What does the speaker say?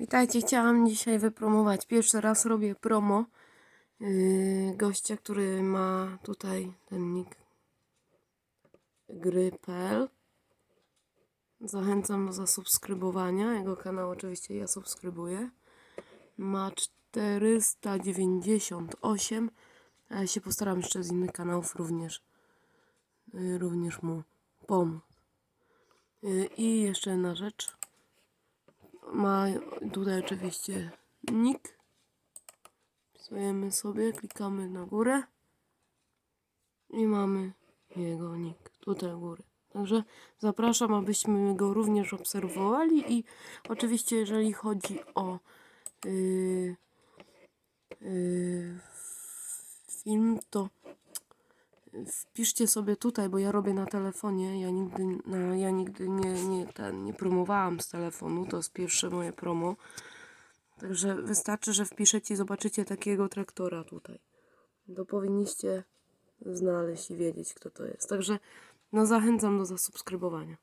Witajcie, chciałam dzisiaj wypromować. Pierwszy raz robię promo yy, gościa, który ma tutaj ten nick gry.pl. Zachęcam do zasubskrybowania. Jego kanał oczywiście ja subskrybuję. Ma 498, a ja się postaram jeszcze z innych kanałów również, yy, również mu pomóc. Yy, I jeszcze jedna rzecz ma tutaj oczywiście nick. Wpisujemy sobie, klikamy na górę i mamy jego nick tutaj u góry. Także zapraszam, abyśmy go również obserwowali i oczywiście jeżeli chodzi o yy, yy, film, to wpiszcie sobie tutaj, bo ja robię na telefonie. Ja nigdy, na, ja nigdy nie, nie, ten, nie promowałam z telefonu. To jest pierwsze moje promo. Także wystarczy, że wpiszecie i zobaczycie takiego traktora tutaj. To powinniście znaleźć i wiedzieć, kto to jest. Także no, zachęcam do zasubskrybowania.